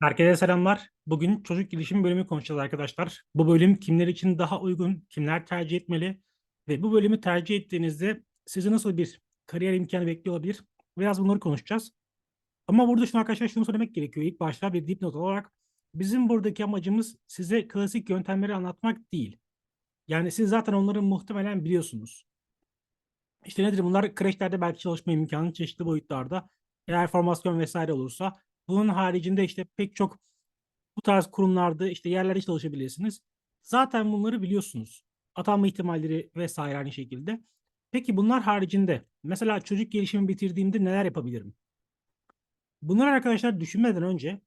Herkese selamlar. Bugün çocuk gelişim bölümü konuşacağız arkadaşlar. Bu bölüm kimler için daha uygun, kimler tercih etmeli ve bu bölümü tercih ettiğinizde sizi nasıl bir kariyer imkanı bekliyor olabilir? Biraz bunları konuşacağız. Ama burada şunu arkadaşlar şunu söylemek gerekiyor. İlk başta bir dipnot olarak bizim buradaki amacımız size klasik yöntemleri anlatmak değil. Yani siz zaten onları muhtemelen biliyorsunuz. İşte nedir bunlar? Kreşlerde belki çalışma imkanı çeşitli boyutlarda. Eğer formasyon vesaire olursa bunun haricinde işte pek çok bu tarz kurumlarda işte yerlerde çalışabilirsiniz. Zaten bunları biliyorsunuz. Atanma ihtimalleri vesaire aynı şekilde. Peki bunlar haricinde mesela çocuk gelişimi bitirdiğimde neler yapabilirim? Bunları arkadaşlar düşünmeden önce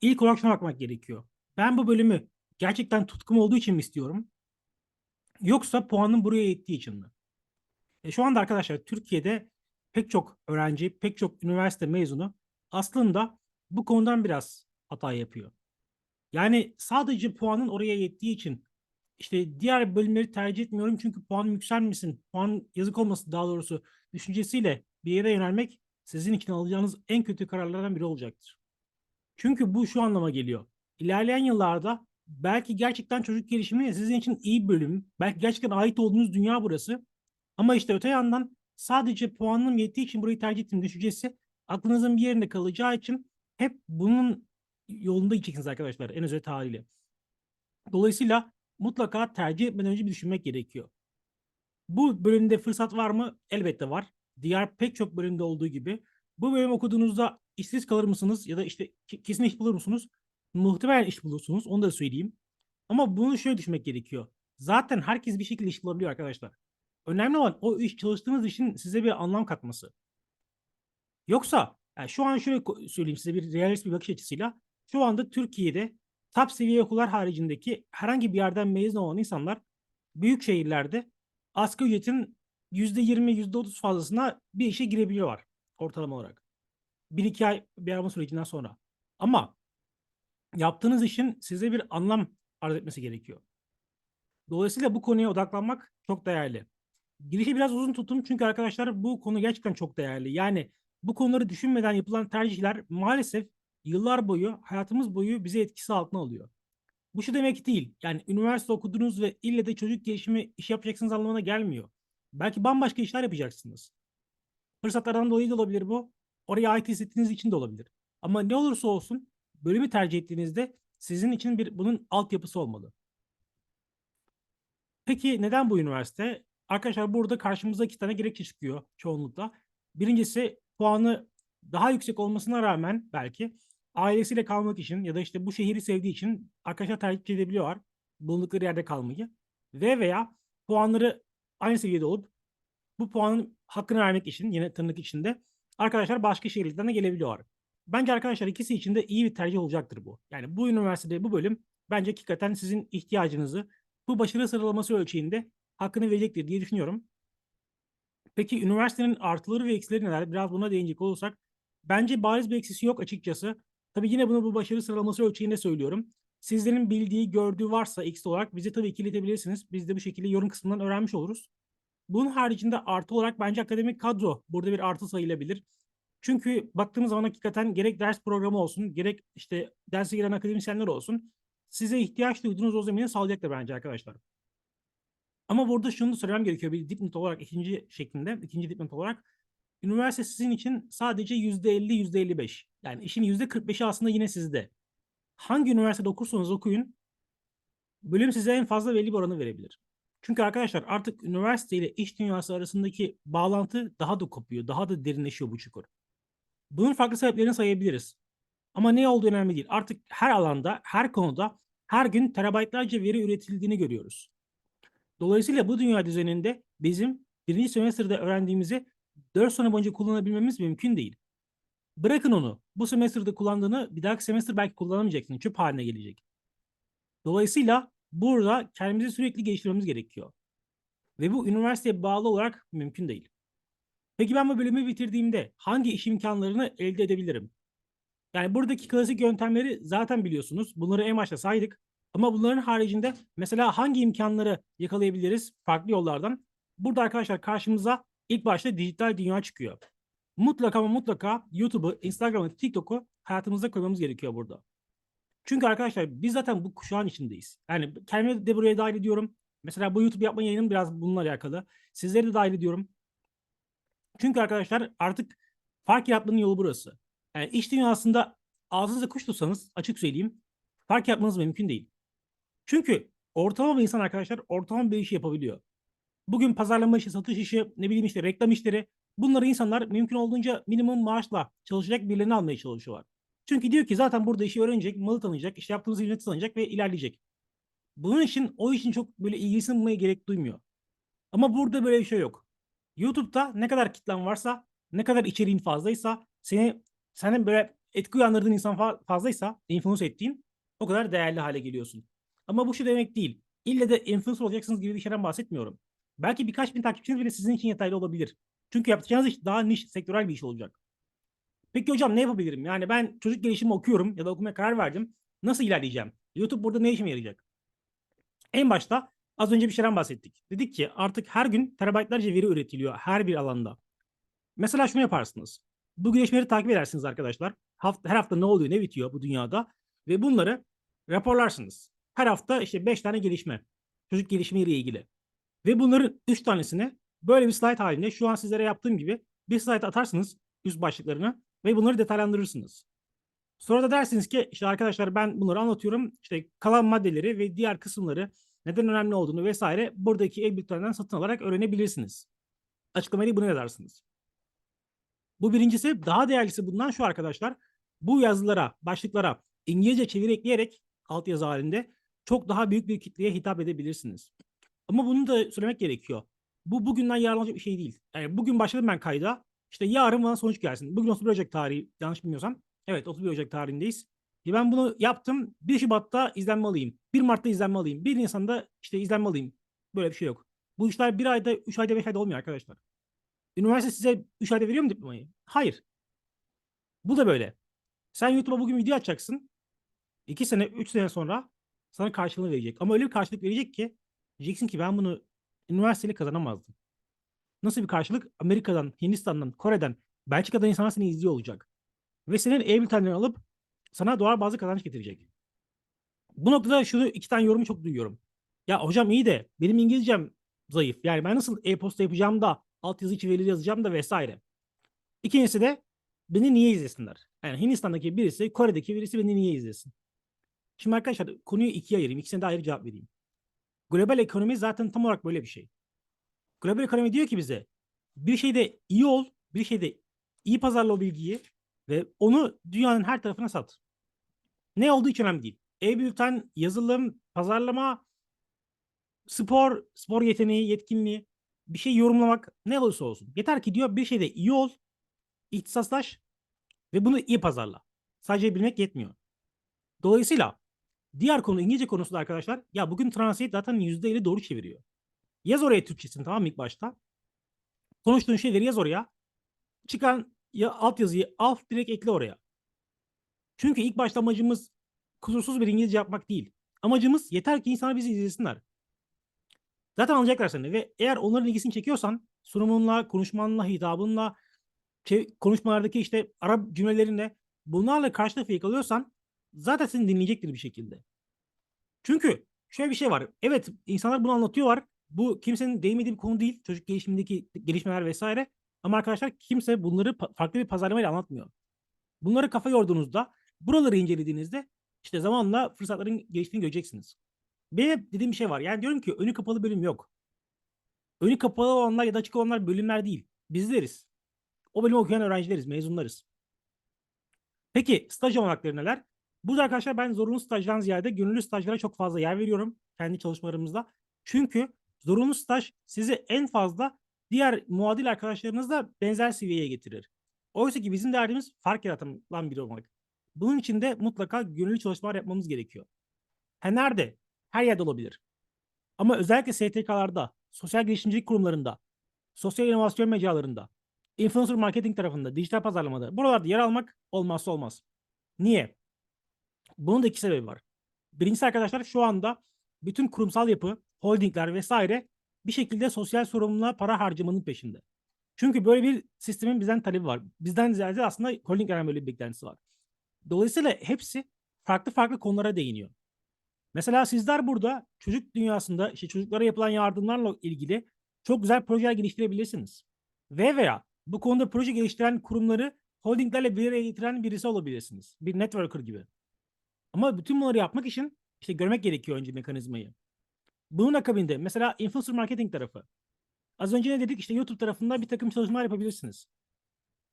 ilk olarak şuna bakmak gerekiyor. Ben bu bölümü gerçekten tutkum olduğu için mi istiyorum? Yoksa puanım buraya yettiği için mi? E şu anda arkadaşlar Türkiye'de pek çok öğrenci, pek çok üniversite mezunu aslında bu konudan biraz hata yapıyor. Yani sadece puanın oraya yettiği için işte diğer bölümleri tercih etmiyorum çünkü puanım yükselmesin, puan yazık olmasın daha doğrusu düşüncesiyle bir yere yönelmek sizin için alacağınız en kötü kararlardan biri olacaktır. Çünkü bu şu anlama geliyor. İlerleyen yıllarda belki gerçekten çocuk gelişimi sizin için iyi bölüm, belki gerçekten ait olduğunuz dünya burası. Ama işte öte yandan sadece puanım yettiği için burayı tercih ettim düşüncesi aklınızın bir yerinde kalacağı için hep bunun yolunda gideceksiniz arkadaşlar en özet haliyle. Dolayısıyla mutlaka tercih etmeden önce bir düşünmek gerekiyor. Bu bölümde fırsat var mı? Elbette var. Diğer pek çok bölümde olduğu gibi. Bu bölüm okuduğunuzda işsiz kalır mısınız? Ya da işte kesin iş bulur musunuz? Muhtemelen iş bulursunuz. Onu da söyleyeyim. Ama bunu şöyle düşünmek gerekiyor. Zaten herkes bir şekilde iş bulabiliyor arkadaşlar. Önemli olan o iş çalıştığınız işin size bir anlam katması. Yoksa yani şu an şöyle söyleyeyim size bir realist bir bakış açısıyla şu anda Türkiye'de top seviye okullar haricindeki herhangi bir yerden mezun olan insanlar büyük şehirlerde asgari ücretin %20, %30 fazlasına bir işe girebiliyorlar ortalama olarak. Bir iki ay bir arama sürecinden sonra. Ama yaptığınız işin size bir anlam arz etmesi gerekiyor. Dolayısıyla bu konuya odaklanmak çok değerli. Girişi biraz uzun tuttum çünkü arkadaşlar bu konu gerçekten çok değerli. Yani bu konuları düşünmeden yapılan tercihler maalesef yıllar boyu, hayatımız boyu bizi etkisi altına alıyor. Bu şu demek değil. Yani üniversite okudunuz ve ille de çocuk gelişimi iş yapacaksınız anlamına gelmiyor. Belki bambaşka işler yapacaksınız. Fırsatlardan dolayı da olabilir bu. Oraya ait hissettiğiniz için de olabilir. Ama ne olursa olsun bölümü tercih ettiğinizde sizin için bir bunun altyapısı olmalı. Peki neden bu üniversite? Arkadaşlar burada karşımıza iki tane gerekçe çıkıyor çoğunlukla. Birincisi puanı daha yüksek olmasına rağmen belki ailesiyle kalmak için ya da işte bu şehri sevdiği için arkadaşlar tercih edebiliyorlar. Bulundukları yerde kalmayı. Ve veya puanları aynı seviyede olup bu puanın hakkını vermek için yine tırnak içinde arkadaşlar başka şehirlerden de gelebiliyorlar. Bence arkadaşlar ikisi için de iyi bir tercih olacaktır bu. Yani bu üniversitede bu bölüm bence hakikaten sizin ihtiyacınızı bu başarı sıralaması ölçeğinde hakkını verecektir diye düşünüyorum. Peki üniversitenin artıları ve eksileri neler? Biraz buna değinecek olursak bence bariz bir eksisi yok açıkçası. Tabii yine bunu bu başarı sıralaması ölçeğinde söylüyorum. Sizlerin bildiği, gördüğü varsa eksi olarak bize tabii ki iletebilirsiniz. Biz de bu şekilde yorum kısmından öğrenmiş oluruz. Bunun haricinde artı olarak bence akademik kadro burada bir artı sayılabilir. Çünkü baktığımız zaman hakikaten gerek ders programı olsun, gerek işte derse giren akademisyenler olsun size ihtiyaç duyduğunuz o zemini sağlayacaktır bence arkadaşlar. Ama burada şunu da söylemem gerekiyor bir dipnot olarak ikinci şeklinde, ikinci dipnot olarak. Üniversite sizin için sadece %50, %55. Yani işin %45'i aslında yine sizde. Hangi üniversitede okursanız okuyun, bölüm size en fazla belli bir oranı verebilir. Çünkü arkadaşlar artık üniversite ile iş dünyası arasındaki bağlantı daha da kopuyor, daha da derinleşiyor bu çukur. Bunun farklı sebeplerini sayabiliriz. Ama ne olduğu önemli değil. Artık her alanda, her konuda her gün terabaytlarca veri üretildiğini görüyoruz. Dolayısıyla bu dünya düzeninde bizim birinci semestrde öğrendiğimizi 4 sene boyunca kullanabilmemiz mümkün değil. Bırakın onu. Bu semestrde kullandığını bir dahaki semestr belki kullanamayacaksın. Çöp haline gelecek. Dolayısıyla burada kendimizi sürekli geliştirmemiz gerekiyor. Ve bu üniversiteye bağlı olarak mümkün değil. Peki ben bu bölümü bitirdiğimde hangi iş imkanlarını elde edebilirim? Yani buradaki klasik yöntemleri zaten biliyorsunuz. Bunları en başta saydık. Ama bunların haricinde mesela hangi imkanları yakalayabiliriz farklı yollardan? Burada arkadaşlar karşımıza ilk başta dijital dünya çıkıyor. Mutlaka ama mutlaka YouTube'u, Instagram'ı, TikTok'u hayatımızda koymamız gerekiyor burada. Çünkü arkadaşlar biz zaten bu kuşağın içindeyiz. Yani kendimi de buraya dahil ediyorum. Mesela bu YouTube yapma yayınım biraz bununla alakalı. Sizleri de dahil ediyorum. Çünkü arkadaşlar artık fark yaratmanın yolu burası. Yani iş dünyasında ağzınıza kuş tutsanız açık söyleyeyim fark yapmanız mümkün değil. Çünkü ortalama insan arkadaşlar ortalama bir işi yapabiliyor. Bugün pazarlama işi, satış işi, ne bileyim işte reklam işleri bunları insanlar mümkün olduğunca minimum maaşla çalışacak birilerini almaya çalışıyorlar. Çünkü diyor ki zaten burada işi öğrenecek, malı tanıyacak, işte yaptığınız hizmeti tanıyacak ve ilerleyecek. Bunun için o işin çok böyle ilgisini bulmaya gerek duymuyor. Ama burada böyle bir şey yok. YouTube'da ne kadar kitlen varsa, ne kadar içeriğin fazlaysa, seni senin böyle etki uyandırdığın insan fa- fazlaysa, influence ettiğin o kadar değerli hale geliyorsun. Ama bu şu demek değil. İlle de influencer olacaksınız gibi bir şeyden bahsetmiyorum. Belki birkaç bin takipçiniz bile sizin için yeterli olabilir. Çünkü yapacağınız iş daha niş, sektörel bir iş olacak. Peki hocam ne yapabilirim? Yani ben çocuk gelişimi okuyorum ya da okumaya karar verdim. Nasıl ilerleyeceğim? YouTube burada ne işime yarayacak? En başta az önce bir şeyden bahsettik. Dedik ki artık her gün terabaytlarca veri üretiliyor her bir alanda. Mesela şunu yaparsınız. Bu gelişmeleri takip edersiniz arkadaşlar. Hafta, her hafta ne oluyor, ne bitiyor bu dünyada ve bunları raporlarsınız. Her hafta işte 5 tane gelişme. Çocuk gelişimiyle ilgili. Ve bunların 3 tanesini böyle bir slide halinde şu an sizlere yaptığım gibi bir slide atarsınız üst başlıklarını ve bunları detaylandırırsınız. Sonra da dersiniz ki işte arkadaşlar ben bunları anlatıyorum. İşte kalan maddeleri ve diğer kısımları neden önemli olduğunu vesaire buradaki e-bültenden satın alarak öğrenebilirsiniz. Açıklamayı buna yazarsınız. Bu birincisi daha değerlisi bundan şu arkadaşlar. Bu yazılara, başlıklara İngilizce çeviri ekleyerek altyazı halinde çok daha büyük bir kitleye hitap edebilirsiniz. Ama bunu da söylemek gerekiyor. Bu bugünden yararlanacak bir şey değil. Yani bugün başladım ben kayda. İşte yarın bana sonuç gelsin. Bugün 31 Ocak tarihi yanlış bilmiyorsam. Evet 31 Ocak tarihindeyiz. E ben bunu yaptım. 1 Şubat'ta izlenme alayım. 1 Mart'ta izlenme alayım. 1 Nisan'da işte izlenme alayım. Böyle bir şey yok. Bu işler 1 ayda, 3 ayda, 5 ayda olmuyor arkadaşlar. Üniversite size 3 ayda veriyor mu diplomayı? Hayır. Bu da böyle. Sen YouTube'a bugün video açacaksın. 2 sene, 3 sene sonra sana karşılığını verecek. Ama öyle bir karşılık verecek ki diyeceksin ki ben bunu üniversiteyle kazanamazdım. Nasıl bir karşılık? Amerika'dan, Hindistan'dan, Kore'den, Belçika'dan insanlar seni izliyor olacak. Ve senin e-bültenlerini alıp sana doğal bazı kazanç getirecek. Bu noktada şunu iki tane yorumu çok duyuyorum. Ya hocam iyi de benim İngilizcem zayıf. Yani ben nasıl e-posta yapacağım da altyazı içi veri yazacağım da vesaire. İkincisi de beni niye izlesinler? Yani Hindistan'daki birisi, Kore'deki birisi beni niye izlesin? Şimdi arkadaşlar konuyu ikiye ayırayım. İkisine de ayrı cevap vereyim. Global ekonomi zaten tam olarak böyle bir şey. Global ekonomi diyor ki bize bir şeyde iyi ol, bir şeyde iyi pazarla o bilgiyi ve onu dünyanın her tarafına sat. Ne olduğu hiç önemli değil. E-bülten, yazılım, pazarlama, spor, spor yeteneği, yetkinliği, bir şey yorumlamak ne olursa olsun. Yeter ki diyor bir şeyde iyi ol, ihtisaslaş ve bunu iyi pazarla. Sadece bilmek yetmiyor. Dolayısıyla diğer konu İngilizce konusu da arkadaşlar ya bugün Translate zaten %50 doğru çeviriyor. Yaz oraya Türkçesini tamam mı ilk başta? Konuştuğun şeyleri yaz oraya. Çıkan ya altyazıyı al direkt ekle oraya. Çünkü ilk başta amacımız kusursuz bir İngilizce yapmak değil. Amacımız yeter ki insanlar bizi izlesinler. Zaten alacaklar seni ve eğer onların ilgisini çekiyorsan sunumunla, konuşmanla, hitabınla, konuşmalardaki işte Arap cümlelerinle bunlarla karşılık yakalıyorsan zaten seni dinleyecektir bir şekilde. Çünkü şöyle bir şey var. Evet insanlar bunu anlatıyorlar. Bu kimsenin değmediği bir konu değil. Çocuk gelişimindeki gelişmeler vesaire. Ama arkadaşlar kimse bunları farklı bir pazarlamayla anlatmıyor. Bunları kafa yorduğunuzda, buraları incelediğinizde işte zamanla fırsatların geliştiğini göreceksiniz. Benim dediğim bir şey var. Yani diyorum ki önü kapalı bölüm yok. Önü kapalı olanlar ya da açık olanlar bölümler değil. Bizleriz. O bölümü okuyan öğrencileriz, mezunlarız. Peki staj olanakları neler? Burada arkadaşlar ben zorunlu stajdan ziyade gönüllü stajlara çok fazla yer veriyorum kendi çalışmalarımızda. Çünkü zorunlu staj sizi en fazla diğer muadil arkadaşlarınızla benzer seviyeye getirir. Oysa ki bizim derdimiz fark yaratan biri olmak. Bunun için de mutlaka gönüllü çalışmalar yapmamız gerekiyor. Ha nerede? Her yerde olabilir. Ama özellikle STK'larda, sosyal girişimcilik kurumlarında, sosyal inovasyon mecralarında, influencer marketing tarafında, dijital pazarlamada buralarda yer almak olmazsa olmaz. Niye? Bunun da iki sebebi var. Birincisi arkadaşlar şu anda bütün kurumsal yapı, holdingler vesaire bir şekilde sosyal sorumluluğa para harcamanın peşinde. Çünkü böyle bir sistemin bizden talebi var. Bizden ziyade aslında holdinglerden böyle bir beklentisi var. Dolayısıyla hepsi farklı farklı konulara değiniyor. Mesela sizler burada çocuk dünyasında işte çocuklara yapılan yardımlarla ilgili çok güzel projeler geliştirebilirsiniz. Ve veya bu konuda proje geliştiren kurumları holdinglerle bir araya getiren birisi olabilirsiniz. Bir networker gibi. Ama bütün bunları yapmak için işte görmek gerekiyor önce mekanizmayı. Bunun akabinde mesela influencer marketing tarafı. Az önce ne dedik? İşte YouTube tarafında bir takım çalışmalar yapabilirsiniz.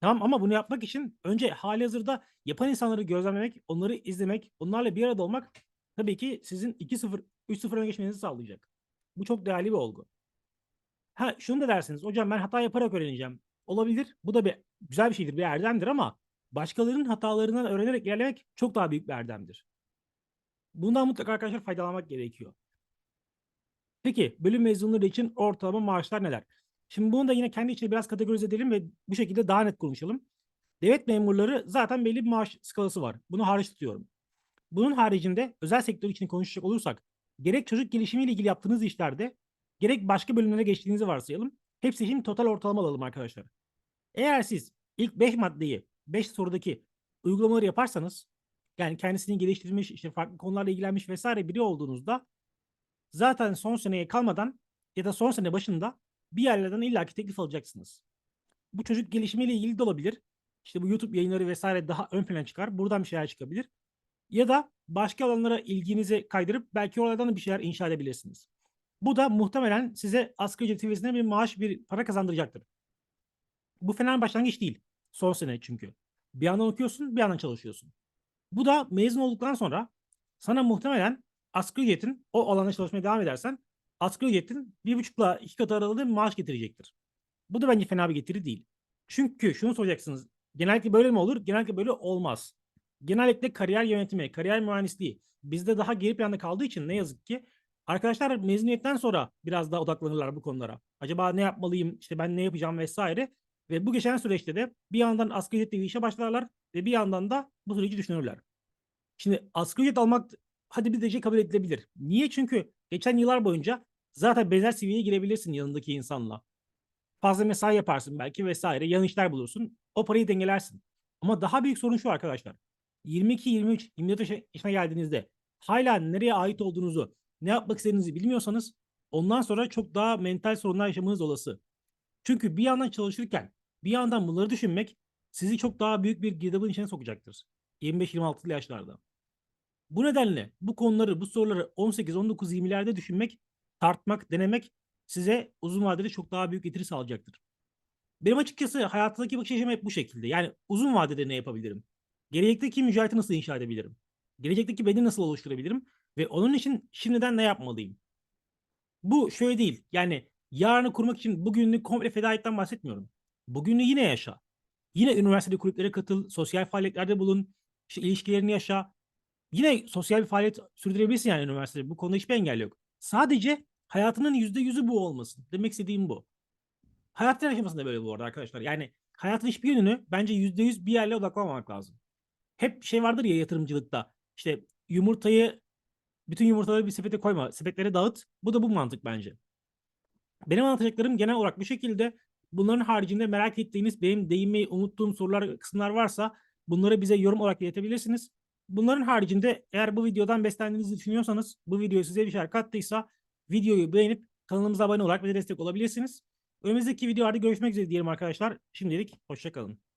Tamam ama bunu yapmak için önce hali hazırda yapan insanları gözlemlemek, onları izlemek, onlarla bir arada olmak tabii ki sizin 2-0, 3-0 öne geçmenizi sağlayacak. Bu çok değerli bir olgu. Ha şunu da dersiniz. Hocam ben hata yaparak öğreneceğim. Olabilir. Bu da bir güzel bir şeydir, bir erdemdir ama başkalarının hatalarından öğrenerek ilerlemek çok daha büyük bir erdemdir. Bundan mutlaka arkadaşlar faydalanmak gerekiyor. Peki bölüm mezunları için ortalama maaşlar neler? Şimdi bunu da yine kendi içinde biraz kategorize edelim ve bu şekilde daha net konuşalım. Devlet memurları zaten belli bir maaş skalası var. Bunu hariç tutuyorum. Bunun haricinde özel sektör için konuşacak olursak gerek çocuk gelişimiyle ilgili yaptığınız işlerde gerek başka bölümlere geçtiğinizi varsayalım. Hepsi için total ortalama alalım arkadaşlar. Eğer siz ilk 5 maddeyi 5 sorudaki uygulamaları yaparsanız yani kendisini geliştirmiş, işte farklı konularla ilgilenmiş vesaire biri olduğunuzda zaten son seneye kalmadan ya da son sene başında bir yerlerden illaki teklif alacaksınız. Bu çocuk gelişimiyle ilgili de olabilir. İşte bu YouTube yayınları vesaire daha ön plana çıkar. Buradan bir şeyler çıkabilir. Ya da başka alanlara ilginizi kaydırıp belki oralardan da bir şeyler inşa edebilirsiniz. Bu da muhtemelen size asgari ücret seviyesinde bir maaş, bir para kazandıracaktır. Bu fena başlangıç değil. Son sene çünkü. Bir yandan okuyorsun, bir yandan çalışıyorsun. Bu da mezun olduktan sonra sana muhtemelen asgari ücretin o alanda çalışmaya devam edersen asgari ücretin bir buçukla iki katı aralığında bir maaş getirecektir. Bu da bence fena bir getiri değil. Çünkü şunu soracaksınız. Genellikle böyle mi olur? Genellikle böyle olmaz. Genellikle kariyer yönetimi, kariyer mühendisliği bizde daha geri planda kaldığı için ne yazık ki arkadaşlar mezuniyetten sonra biraz daha odaklanırlar bu konulara. Acaba ne yapmalıyım, işte ben ne yapacağım vesaire. Ve bu geçen süreçte de bir yandan asgari ücretle bir işe başlarlar ve bir yandan da bu süreci düşünürler. Şimdi asgari ücret almak hadi bir derece kabul edilebilir. Niye? Çünkü geçen yıllar boyunca zaten benzer seviyeye girebilirsin yanındaki insanla. Fazla mesai yaparsın belki vesaire. Yan işler bulursun. O parayı dengelersin. Ama daha büyük sorun şu arkadaşlar. 22, 23, 24 yaşa- yaşına geldiğinizde hala nereye ait olduğunuzu, ne yapmak istediğinizi bilmiyorsanız ondan sonra çok daha mental sorunlar yaşamanız olası. Çünkü bir yandan çalışırken bir yandan bunları düşünmek sizi çok daha büyük bir girdabın içine sokacaktır. 25-26'lı yaşlarda. Bu nedenle bu konuları, bu soruları 18, 19, 20'lerde düşünmek, tartmak, denemek size uzun vadede çok daha büyük getiri sağlayacaktır. Benim açıkçası hayatımdaki bakış açım hep bu şekilde. Yani uzun vadede ne yapabilirim? Gelecekteki mücadeleti nasıl inşa edebilirim? Gelecekteki beni nasıl oluşturabilirim? Ve onun için şimdiden ne yapmalıyım? Bu şöyle değil. Yani yarını kurmak için bugününü komple feda etmekten bahsetmiyorum. Bugünü yine yaşa. Yine üniversitede kulüplere katıl, sosyal faaliyetlerde bulun, işte ilişkilerini yaşa. Yine sosyal bir faaliyet sürdürebilirsin yani üniversitede. Bu konuda hiçbir engel yok. Sadece hayatının yüzde yüzü bu olmasın. Demek istediğim bu. Hayat yaşamasında böyle bu arada arkadaşlar. Yani hayatın hiçbir yönünü bence yüzde yüz bir yerle odaklanmamak lazım. Hep şey vardır ya yatırımcılıkta. İşte yumurtayı bütün yumurtaları bir sepete koyma. Sepetlere dağıt. Bu da bu mantık bence. Benim anlatacaklarım genel olarak bu şekilde. Bunların haricinde merak ettiğiniz, benim değinmeyi unuttuğum sorular, kısımlar varsa bunları bize yorum olarak iletebilirsiniz. Bunların haricinde eğer bu videodan beslendiğinizi düşünüyorsanız, bu video size bir şeyler kattıysa videoyu beğenip kanalımıza abone olarak bize destek olabilirsiniz. Önümüzdeki videolarda görüşmek üzere diyelim arkadaşlar. Şimdilik hoşçakalın.